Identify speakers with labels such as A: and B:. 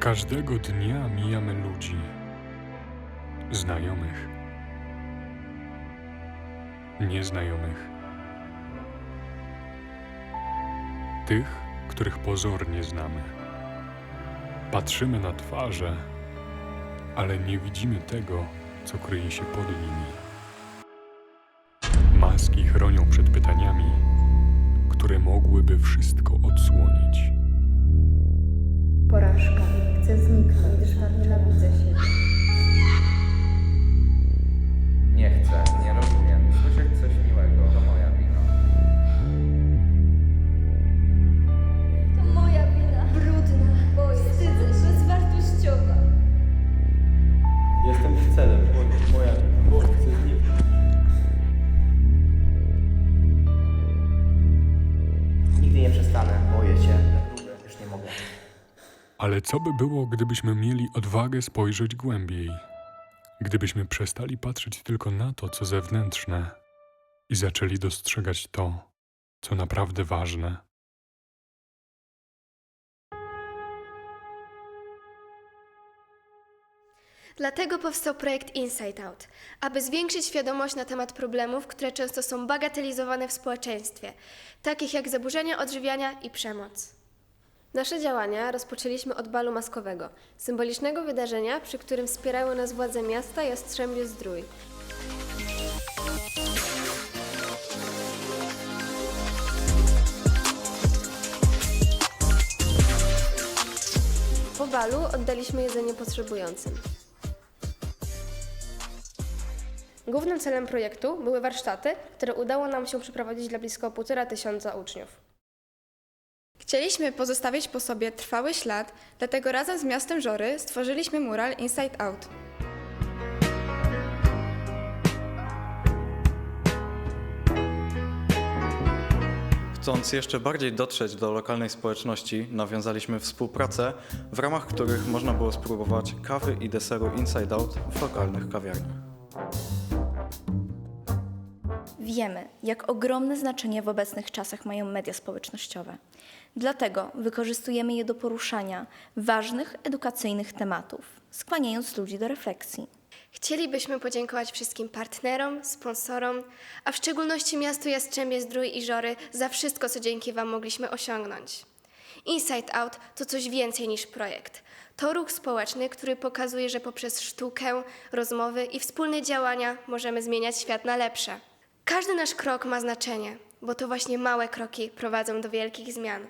A: Każdego dnia mijamy ludzi, znajomych, nieznajomych, tych, których pozornie znamy. Patrzymy na twarze, ale nie widzimy tego, co kryje się pod nimi. Maski chronią przed pytaniami, które mogłyby wszystko odsłonić.
B: Porażka. Chcę zniknąć, gdyż tak nienawidzę siebie.
A: Ale co by było, gdybyśmy mieli odwagę spojrzeć głębiej? Gdybyśmy przestali patrzeć tylko na to, co zewnętrzne i zaczęli dostrzegać to, co naprawdę ważne.
C: Dlatego powstał projekt Inside Out, aby zwiększyć świadomość na temat problemów, które często są bagatelizowane w społeczeństwie, takich jak zaburzenia odżywiania i przemoc. Nasze działania rozpoczęliśmy od balu maskowego, symbolicznego wydarzenia, przy którym wspierały nas władze miasta Jastrzębie Zdrój. Po balu oddaliśmy jedzenie potrzebującym. Głównym celem projektu były warsztaty, które udało nam się przeprowadzić dla blisko półtora tysiąca uczniów.
D: Chcieliśmy pozostawić po sobie trwały ślad, dlatego razem z miastem Żory stworzyliśmy mural Inside Out.
E: Chcąc jeszcze bardziej dotrzeć do lokalnej społeczności, nawiązaliśmy współpracę, w ramach których można było spróbować kawy i deseru Inside Out w lokalnych kawiarniach.
F: Wiemy, jak ogromne znaczenie w obecnych czasach mają media społecznościowe. Dlatego wykorzystujemy je do poruszania ważnych edukacyjnych tematów, skłaniając ludzi do refleksji.
C: Chcielibyśmy podziękować wszystkim partnerom, sponsorom, a w szczególności miastu Jastrzębie Zdrój i Żory za wszystko, co dzięki Wam mogliśmy osiągnąć. Inside Out to coś więcej niż projekt. To ruch społeczny, który pokazuje, że poprzez sztukę, rozmowy i wspólne działania możemy zmieniać świat na lepsze. Każdy nasz krok ma znaczenie, bo to właśnie małe kroki prowadzą do wielkich zmian.